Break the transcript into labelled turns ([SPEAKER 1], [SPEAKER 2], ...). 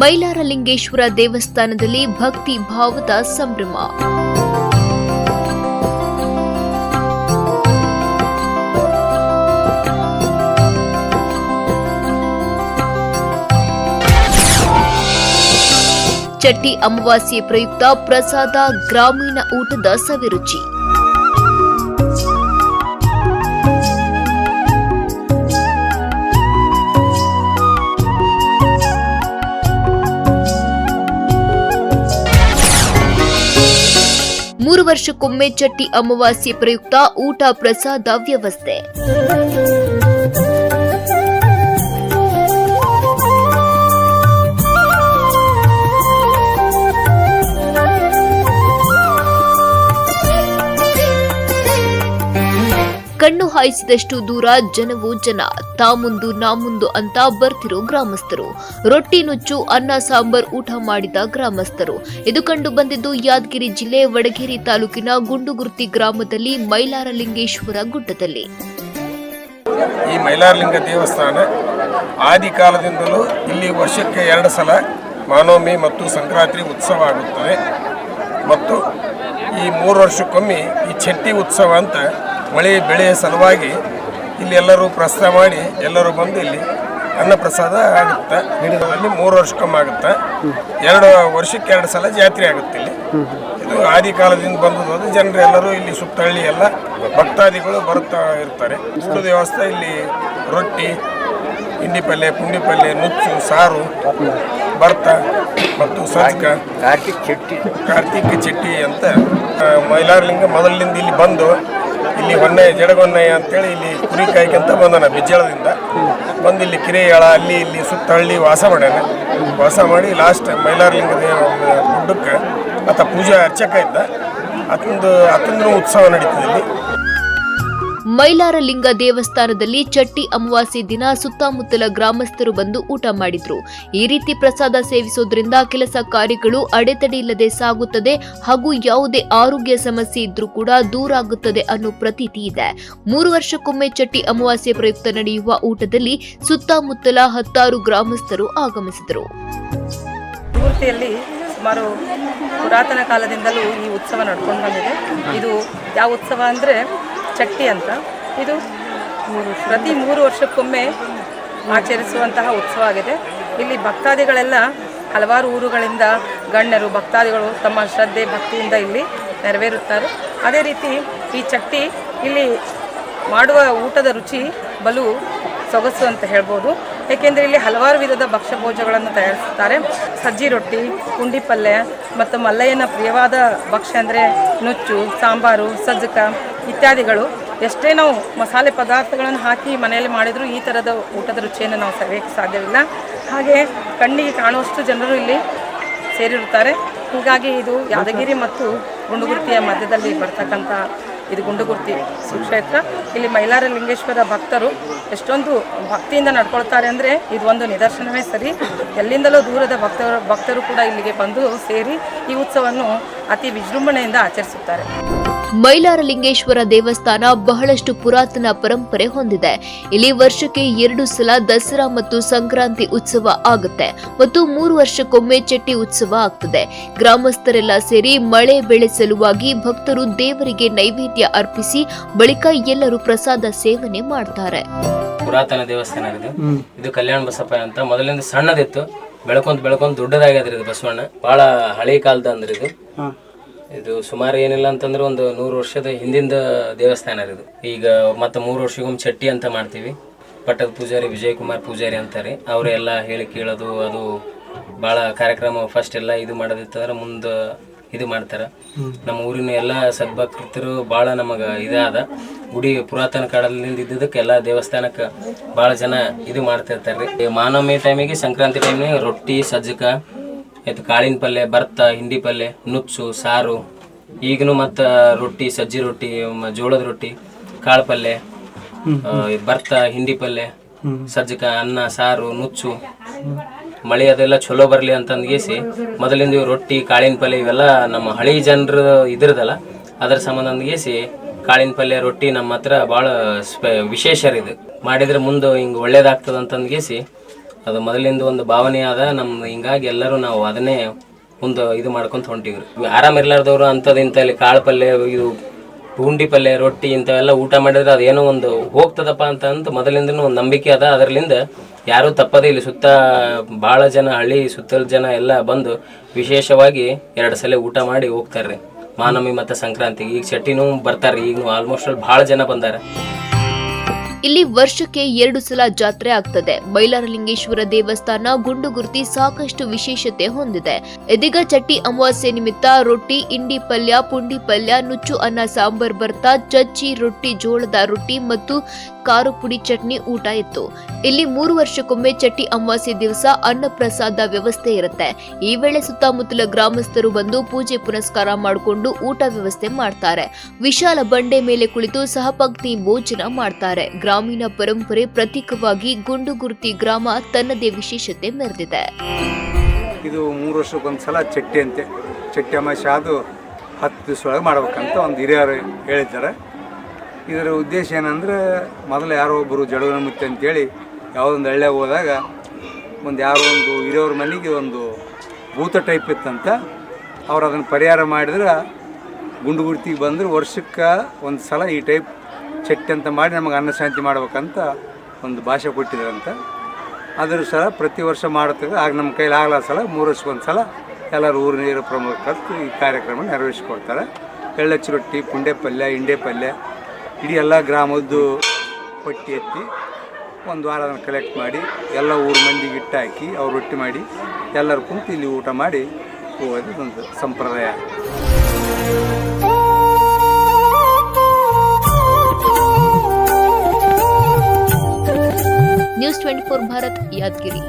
[SPEAKER 1] ಮೈಲಾರಲಿಂಗೇಶ್ವರ ದೇವಸ್ಥಾನದಲ್ಲಿ ಭಕ್ತಿ ಭಾವದ ಸಂಭ್ರಮ. ಚಟ್ಟಿ ಅಮಾವಾಸ್ಯೆ ಪ್ರಯುಕ್ತ ಪ್ರಸಾದ ಗ್ರಾಮೀಣ ಊಟದ ಸವಿರುಚಿ. ವರ್ಷಕ್ಕೊಮ್ಮೆ ಚಟ್ಟಿ ಅಮಾವಾಸ್ಯೆ ಪ್ರಯುಕ್ತ ಊಟ ಪ್ರಸಾದ ವ್ಯವಸ್ಥೆ. ಕಣ್ಣು ಹಾಯಿಸಿದಷ್ಟು ದೂರ ಜನವು ಜನ ತಾ ಮುಂದು ನಾ ಮುಂದು ಅಂತ ಬರ್ತಿರೋ ಗ್ರಾಮಸ್ಥರು. ರೊಟ್ಟಿ ನುಚ್ಚು, ಅನ್ನ, ಸಾಂಬಾರ್ ಊಟ ಮಾಡಿದ ಗ್ರಾಮಸ್ಥರು. ಇದು ಕಂಡು ಬಂದಿದ್ದು ಯಾದಗಿರಿ ಜಿಲ್ಲೆ ವಡಗೇರಿ ತಾಲೂಕಿನ ಗುಂಡುಗುರ್ತಿ ಗ್ರಾಮದಲ್ಲಿ ಮೈಲಾರಲಿಂಗೇಶ್ವರ ಗುಡ್ಡದಲ್ಲಿ.
[SPEAKER 2] ಈ ಮೈಲಾರಲಿಂಗ ದೇವಸ್ಥಾನ ಆದಿ ಕಾಲದಿಂದಲೂ ಇಲ್ಲಿ ವರ್ಷಕ್ಕೆ ಎರಡು ಸಲ ಮಾನವಮಿ ಮತ್ತು ಸಂಕ್ರಾಂತಿ ಉತ್ಸವ ಆಗುತ್ತದೆ. ಮತ್ತು ಈ ಮೂರು ವರ್ಷಕ್ಕೊಮ್ಮೆ ಈ ಚಟ್ಟಿ ಉತ್ಸವ ಅಂತ ಮಳೆ ಬೆಳೆಯ ಸಲುವಾಗಿ ಇಲ್ಲಿ ಎಲ್ಲರೂ ಪ್ರಸ್ತಾವ ಮಾಡಿ ಎಲ್ಲರೂ ಬಂದು ಇಲ್ಲಿ ಅನ್ನ ಪ್ರಸಾದ ಆಗುತ್ತೆ. ಅಲ್ಲಿ ಮೂರು ವರ್ಷಕ್ಕೊಮ್ಮೆ ಆಗುತ್ತೆ. ಎರಡು ವರ್ಷಕ್ಕೆ ಎರಡು ಸಲ ಜಾತ್ರೆ ಆಗುತ್ತೆ ಇಲ್ಲಿ. ಇದು ಆದಿ ಕಾಲದಿಂದ ಬಂದದ್ದು ಅದು. ಜನರು ಎಲ್ಲರೂ ಇಲ್ಲಿ ಸುತ್ತಹಳ್ಳಿ ಎಲ್ಲ ಭಕ್ತಾದಿಗಳು ಬರುತ್ತಾ ಇರ್ತಾರೆ. ಇಷ್ಟು ವ್ಯವಸ್ಥೆ ಇಲ್ಲಿ ರೊಟ್ಟಿ ಹಿಂಡಿ ಪಲ್ಯ ಪುಂಡಿ ಪಲ್ಯ ನುಚ್ಚು ಸಾರು ಭರ್ತ ಮತ್ತು ಸಜ್ಕ
[SPEAKER 3] ಕಾರ್ತಿಕ್ ಚೆಟ್ಟಿ
[SPEAKER 2] ಕಾರ್ತಿಕ್ ಚೆಟ್ಟಿ ಅಂತ ಆ, ಮೊದಲಿಂದ ಮೊದಲಿನಿಂದ ಇಲ್ಲಿ ಬಂದು ಇಲ್ಲಿ ಹೊನ್ನೆ ಜಡಗೊನ್ನಯ್ಯ ಅಂತೇಳಿ ಇಲ್ಲಿ ಕುರಿ ಕಾಯ್ಕೊಂತ ಬಂದನ ಬಿಜ್ಜಳದಿಂದ. ಬಂದು ಇಲ್ಲಿ ಕಿರಿಯಾಳ, ಅಲ್ಲಿ ಇಲ್ಲಿ ಸುತ್ತ ಹಳ್ಳಿ ವಾಸ ಮಾಡ್ಯಾನೆ. ವಾಸ ಮಾಡಿ ಲಾಸ್ಟ್ ಮೈಲಾರಲಿಂಗ ಗುಡ್ಡಕ್ಕೆ ಆತ ಪೂಜಾ ಅರ್ಚಕ ಇದ್ದ. ಅತಂದು ಅತಂದು ಉತ್ಸವ ನಡೀತದೆ ಇಲ್ಲಿ.
[SPEAKER 1] ಮೈಲಾರಲಿಂಗ ದೇವಸ್ಥಾನದಲ್ಲಿ ಚಟ್ಟಿ ಅಮಾವಾಸ್ಯೆ ದಿನ ಸುತ್ತಮುತ್ತಲ ಗ್ರಾಮಸ್ಥರು ಬಂದು ಊಟ ಮಾಡಿದ್ರು. ಈ ರೀತಿ ಪ್ರಸಾದ ಸೇವಿಸೋದ್ರಿಂದ ಕೆಲಸ ಕಾರ್ಯಗಳು ಅಡೆತಡೆ ಇಲ್ಲದೆ ಸಾಗುತ್ತದೆ ಹಾಗೂ ಯಾವುದೇ ಆರೋಗ್ಯ ಸಮಸ್ಯೆ ಇದ್ರೂ ಕೂಡ ದೂರ ಆಗುತ್ತದೆ ಅನ್ನೋ ಪ್ರತೀತಿ ಇದೆ. ಮೂರು ವರ್ಷಕ್ಕೊಮ್ಮೆ ಚಟ್ಟಿ ಅಮಾವಾಸ್ಯೆ ಪ್ರಯುಕ್ತ ನಡೆಯುವ ಊಟದಲ್ಲಿ ಸುತ್ತಮುತ್ತಲ ಹತ್ತಾರು ಗ್ರಾಮಸ್ಥರು ಆಗಮಿಸಿದರು.
[SPEAKER 4] ಸುಮಾರು ಪುರಾತನ ಕಾಲದಿಂದಲೂ ಈ ಉತ್ಸವ ನಡ್ಕೊಂಡು ಬಂದಿದೆ. ಇದು ಯಾವ ಉತ್ಸವ ಅಂದರೆ ಚಟ್ಟಿ ಅಂತ. ಇದು ಪ್ರತಿ ಮೂರು ವರ್ಷಕ್ಕೊಮ್ಮೆ ಆಚರಿಸುವಂತಹ ಉತ್ಸವ ಆಗಿದೆ. ಇಲ್ಲಿ ಭಕ್ತಾದಿಗಳೆಲ್ಲ ಹಲವಾರು ಊರುಗಳಿಂದ ಗಣ್ಯರು, ಭಕ್ತಾದಿಗಳು ತಮ್ಮ ಶ್ರದ್ಧೆ, ಭಕ್ತಿಯಿಂದ ಇಲ್ಲಿ ನೆರವೇರುತ್ತಾರೆ. ಅದೇ ರೀತಿ ಈ ಚಟ್ಟಿ ಇಲ್ಲಿ ಮಾಡುವ ಊಟದ ರುಚಿ ಬಲು ಸೊಗಸು ಅಂತ ಹೇಳ್ಬೋದು. ಏಕೆಂದರೆ ಇಲ್ಲಿ ಹಲವಾರು ವಿಧದ ಭಕ್ಷ್ಯ ಭೋಜಗಳನ್ನು ತಯಾರಿಸುತ್ತಾರೆ. ಸಜ್ಜಿ ರೊಟ್ಟಿ ಪುಂಡಿ ಪಲ್ಯ, ಮತ್ತು ಮಲ್ಲಯ್ಯನ ಪ್ರಿಯವಾದ ಭಕ್ಷ್ಯ ಅಂದರೆ ನುಚ್ಚು, ಸಾಂಬಾರು, ಸಜ್ಜಕ ಇತ್ಯಾದಿಗಳು. ಎಷ್ಟೇ ನಾವು ಮಸಾಲೆ ಪದಾರ್ಥಗಳನ್ನು ಹಾಕಿ ಮನೆಯಲ್ಲಿ ಮಾಡಿದರೂ ಈ ಥರದ ಊಟದ ರುಚಿಯನ್ನು ನಾವು ಸವಿಯೋಕ್ಕೆ ಸಾಧ್ಯವಿಲ್ಲ. ಹಾಗೆ ಕಣ್ಣಿಗೆ ಕಾಣುವಷ್ಟು ಜನರು ಇಲ್ಲಿ ಸೇರಿರುತ್ತಾರೆ. ಹೀಗಾಗಿ ಇದು ಯಾದಗಿರಿ ಮತ್ತು ಗುಂಡುಗುರ್ತಿಯ ಮಧ್ಯದಲ್ಲಿ ಬರ್ತಕ್ಕಂಥ ಇದು ಗುಂಡುಗುರ್ತಿ ಸುಕ್ಷೇತ್ರ ಇಲ್ಲಿ ಮೈಲಾರ ಲಿಂಗೇಶ್ವರ ಭಕ್ತರು ಎಷ್ಟೊಂದು ಭಕ್ತಿಯಿಂದ ನಡ್ಕೊಳ್ತಾರೆ ಅಂದರೆ ಇದು ಒಂದು ನಿದರ್ಶನವೇ ಸರಿ. ಎಲ್ಲಿಂದಲೂ ದೂರದ ಭಕ್ತರು ಭಕ್ತರು ಕೂಡ ಇಲ್ಲಿಗೆ ಬಂದು ಸೇರಿ ಈ ಉತ್ಸವವನ್ನು ಅತಿ ವಿಜೃಂಭಣೆಯಿಂದ ಆಚರಿಸುತ್ತಾರೆ.
[SPEAKER 1] ಮೈಲಾರಲಿಂಗೇಶ್ವರ ದೇವಸ್ಥಾನ ಬಹಳಷ್ಟು ಪುರಾತನ ಪರಂಪರೆ ಹೊಂದಿದೆ. ಇಲ್ಲಿ ವರ್ಷಕ್ಕೆ ಎರಡು ಸಲ ದಸರಾ ಮತ್ತು ಸಂಕ್ರಾಂತಿ ಉತ್ಸವ ಆಗುತ್ತೆ ಮತ್ತು ಮೂರು ವರ್ಷಕ್ಕೊಮ್ಮೆ ಚಟ್ಟಿ ಉತ್ಸವ ಆಗ್ತದೆ. ಗ್ರಾಮಸ್ಥರೆಲ್ಲ ಸೇರಿ ಮಳೆ ಬೆಳೆ ಸಲುವಾಗಿ ಭಕ್ತರು ದೇವರಿಗೆ ನೈವೇದ್ಯ ಅರ್ಪಿಸಿ ಬಳಿಕ ಎಲ್ಲರೂ ಪ್ರಸಾದ ಸೇವನೆ ಮಾಡ್ತಾರೆ.
[SPEAKER 5] ಪುರಾತನ ದೇವಸ್ಥಾನ ಇದು ಇದು ಕಲ್ಯಾಣ ಬಸಪ್ಪ ಅಂತ ಮೊದಲಿಂದ ಸಣ್ಣದಿತ್ತು. ಬೆಳ್ಕೊಂತ ಬೆಳ್ಕೊಂತ ದೊಡ್ಡದಾಗ್ಯದ್ರಿ ಇದು ಬಸವಣ್ಣ. ಬಹಳ ಹಳೆ ಕಾಲದ ಅಂದ್ರೆ ಇದು. ಇದು ಸುಮಾರು ಏನಿಲ್ಲ ಅಂತಂದ್ರೆ ಒಂದು ನೂರು ವರ್ಷದ ಹಿಂದಿಂದ ದೇವಸ್ಥಾನ ಇದು ಈಗ ಮತ್ತೆ ಮೂರು ವರ್ಷಕ್ಕೊಮ್ಮೆ ಚಟ್ಟಿ ಅಂತ ಮಾಡ್ತೀವಿ. ಪಟ್ಟದ ಪೂಜಾರಿ ವಿಜಯ್ ಕುಮಾರ್ ಪೂಜಾರಿ ಅಂತಾರೆ. ಅವರೆಲ್ಲ ಹೇಳಿ ಕೇಳೋದು, ಅದು ಭಾಳ ಕಾರ್ಯಕ್ರಮ ಫಸ್ಟ್ ಎಲ್ಲ ಇದು ಮಾಡೋದಿತ್ತಂದ್ರೆ ಮುಂದೆ ಇದು ಮಾಡ್ತಾರ. ನಮ್ಮ ಊರಿನ ಎಲ್ಲ ಸದ್ಭಕ್ತರು ಭಾಳ ನಮಗೆ ಇದಾದ. ಗುಡಿ ಪುರಾತನ ಕಾಲದಿಂದ ಇದ್ದಿದ್ದಕ್ಕೆ ಎಲ್ಲ ದೇವಸ್ಥಾನಕ್ಕೆ ಭಾಳ ಜನ ಇದು ಮಾಡ್ತಿರ್ತಾರೆ ರೀ ಮಾನವಮಿ ಟೈಮಿಗೆ ಸಂಕ್ರಾಂತಿ ಟೈಮಿಗೆ ರೊಟ್ಟಿ, ಸಜ್ಜಕ ಆಯ್ತು ಕಾಳಿನ ಪಲ್ಯ ಭರ್ತ ಹಿಂಡಿ ಪಲ್ಯ ನುಚ್ಚು ಸಾರು ಈಗನು ಮತ್ತು ರೊಟ್ಟಿ ಸಜ್ಜಿ ರೊಟ್ಟಿ ಮ- ಜೋಳದ ರೊಟ್ಟಿ ಕಾಳು ಪಲ್ಯ ಆ, ಭರ್ತ ಹಿಂಡಿ ಪಲ್ಯ ಸಜ್ಜಕ ಅನ್ನ ಸಾರು ನುಚ್ಚು. ಮಳೆ ಅದೆಲ್ಲ ಚಲೋ ಬರಲಿ ಅಂತಂದ್ಗೇಸಿ ಮೊದಲಿಂದ ಇವು ರೊಟ್ಟಿ ಕಾಳಿನ ಪಲ್ಯ ಇವೆಲ್ಲ ನಮ್ಮ ಹಳಿ ಜನರ ಇದ್ರದಲ್ಲ ಅದರ ಸಂಬಂಧ ಅಂದ್ಗೇಸಿ ಕಾಳಿನ ಪಲ್ಯ ರೊಟ್ಟಿ ನಮ್ಮ ಹತ್ರ ಭಾಳ ಸ್ಪೆ ಇದು ಮಾಡಿದ್ರೆ ಮುಂದೆ ಹಿಂಗೆ ಒಳ್ಳೇದಾಗ್ತದೆ ಅಂತಂದ್ಗೇಸಿ ಅದು ಮೊದಲಿಂದ ಒಂದು ಭಾವನೆ ಅದ ನಮ್ಮ ಹಿಂಗಾಗಿ ಎಲ್ಲರೂ ನಾವು ಅದನ್ನೇ ಒಂದು ಇದು ಮಾಡ್ಕೊಂತ ಹೊಂಟಿವ್ರಿ. ಆರಾಮ ಇರ್ಲಾರ್ದವ್ರು ಅಂಥದ್ದು ಇಂಥಲ್ಲಿ ಕಾಳು ಪಲ್ಯ, ಇದು ಪುಂಡಿ ಪಲ್ಯ, ರೊಟ್ಟಿ ಇಂಥವೆಲ್ಲ ಊಟ ಮಾಡಿದ್ರೆ ಅದೇನೋ ಒಂದು ಹೋಗ್ತದಪ್ಪ ಅಂತ ಅಂತ ಮೊದಲಿಂದನೂ ಒಂದು ನಂಬಿಕೆ ಅದ. ಅದರಲ್ಲಿಂದ ಯಾರೂ ತಪ್ಪದೇ ಇಲ್ಲಿ ಸುತ್ತ ಭಾಳ ಜನ, ಹಳ್ಳಿ ಸುತ್ತಲ ಜನ ಎಲ್ಲ ಬಂದು ವಿಶೇಷವಾಗಿ ಎರಡು ಸಲ ಊಟ ಮಾಡಿ ಹೋಗ್ತಾರ್ರಿ. ಮಾನಮಿ ಮತ್ತು ಸಂಕ್ರಾಂತಿಗೆ ಈಗ ಚಟ್ಟಿನೂ ಬರ್ತಾರೆ ಈಗ ಆಲ್ಮೋಸ್ಟ್ ಅಲ್ಲಿ ಭಾಳ ಜನ ಬಂದಾರ.
[SPEAKER 1] ಇಲ್ಲಿ ವರ್ಷಕ್ಕೆ ಎರಡು ಸಲ ಜಾತ್ರೆ ಆಗ್ತದೆ. ಬೈಲಾರಲಿಂಗೇಶ್ವರ ದೇವಸ್ಥಾನ ಗುಂಡುಗುರ್ತಿ ಸಾಕಷ್ಟು ವಿಶೇಷತೆ ಹೊಂದಿದೆ. ಇದೀಗ ಚಟ್ಟಿ ಅಮಾವಾಸ್ಯೆ ನಿಮಿತ್ತ ರೊಟ್ಟಿ ಇಂಡಿ ಪಲ್ಯ, ಪುಂಡಿ ಪಲ್ಯ, ನುಚ್ಚು ಅನ್ನ, ಸಾಂಬಾರ್ ಬರ್ತಾ, ಚಚ್ಚಿ, ರೊಟ್ಟಿ, ಜೋಳದ ರೊಟ್ಟಿ ಮತ್ತು ಕಾರು ಪುಡಿ ಚಟ್ನಿ ಊಟ ಇತ್ತು. ಇಲ್ಲಿ ಮೂರು ವರ್ಷಕ್ಕೊಮ್ಮೆ ಚಟ್ಟಿ ಅಮಾವಾಸ್ಯೆ ದಿವಸ ಅನ್ನ ಪ್ರಸಾದ ವ್ಯವಸ್ಥೆ ಇರುತ್ತೆ. ಈ ವೇಳೆ ಸುತ್ತಮುತ್ತಲ ಗ್ರಾಮಸ್ಥರು ಬಂದು ಪೂಜೆ ಪುನಸ್ಕಾರ ಮಾಡಿಕೊಂಡು ಊಟ ವ್ಯವಸ್ಥೆ ಮಾಡ್ತಾರೆ. ವಿಶಾಲ ಬಂಡೆ ಮೇಲೆ ಕುಳಿತು ಸಹಪತ್ನಿ ಭೋಜನ ಮಾಡ್ತಾರೆ. ಗ್ರಾಮೀಣ ಪರಂಪರೆ ಪ್ರತೀಕವಾಗಿ ಗುಂಡುಗುರ್ತಿ ಗ್ರಾಮ ತನ್ನದೇ ವಿಶೇಷತೆ ಮೆರೆದಿದೆ.
[SPEAKER 3] ಇದು ಮೂರು ವರ್ಷಕ್ಕೊಂದ್ಸಲ ಚಟ್ಟಿ ಅಂತೆ. ಚಟ್ಟಿ ಅಮಾವಾಸ್ಯೆ ಅದು ಹತ್ತು ದಿವಸ ಒಳಗೆ ಮಾಡ್ಬೇಕಂತ ಒಂದು ಹಿರಿಯರು ಹೇಳಿದ್ದಾರೆ. ಇದರ ಉದ್ದೇಶ ಏನಂದ್ರೆ ಮೊದಲು ಯಾರೋ ಒಬ್ಬರು ಜಡಗನ ಮುತ್ತೆ ಅಂತೇಳಿ ಯಾವುದೊಂದು ಹಳ್ಳಿಯಾಗ ಹೋದಾಗ ಒಂದು ಯಾರೋ ಒಂದು ಹಿರಿಯವ್ರ ಮನೆಗೆ ಒಂದು ಭೂತ ಟೈಪ್ ಇತ್ತಂತ ಅವ್ರು ಅದನ್ನು ಪರಿಹಾರ ಮಾಡಿದ್ರೆ ಗುಂಡು ಗುರ್ತಿಗೆ ಬಂದ್ರೆ ವರ್ಷಕ್ಕೆ ಒಂದು ಸಲ ಈ ಟೈಪ್ ಚಟ್ಟಿ ಅಂತ ಮಾಡಿ ನಮಗೆ ಅನ್ನ ಶಾಂತಿ ಮಾಡ್ಬೇಕಂತ ಒಂದು ಭಾಷೆ ಕೊಟ್ಟಿದ್ರಂತ. ಆದರೂ ಸಲ ಪ್ರತಿ ವರ್ಷ ಮಾಡುತ್ತೆ ಆಗ ನಮ್ಮ ಕೈಲಿ ಆಗಲ್ಲ ಸಲ, ಮೂರು ವರ್ಷಕ್ಕೊಂದು ಸಲ ಎಲ್ಲರೂ ಊರು ನೀರು ಪ್ರಮುಖರು ಈ ಕಾರ್ಯಕ್ರಮ ನೆರವೇರಿಸ್ಕೊಡ್ತಾರೆ. ಎಳ್ಳಚ್ಚಿ ರೊಟ್ಟಿ ಪುಂಡೆ ಪಲ್ಯ ಇಂಡೆ ಪಲ್ಯ ಇಡೀ ಎಲ್ಲ ಗ್ರಾಮದ್ದು ಪಟ್ಟಿ ಎತ್ತಿ ಒಂದು ವಾರ ಕಲೆಕ್ಟ್ ಮಾಡಿ, ಎಲ್ಲ ಊರು ಮಂದಿಗೆ ಇಟ್ಟಾಕಿ ಹಾಕಿ ಅವ್ರು ರೊಟ್ಟಿ ಮಾಡಿ, ಎಲ್ಲರೂ ಕುಂತು ಇಲ್ಲಿ ಊಟ ಮಾಡಿ ಹೋಗೋದು ಒಂದು ಸಂಪ್ರದಾಯ.
[SPEAKER 1] News twenty four Bharat Yadgiri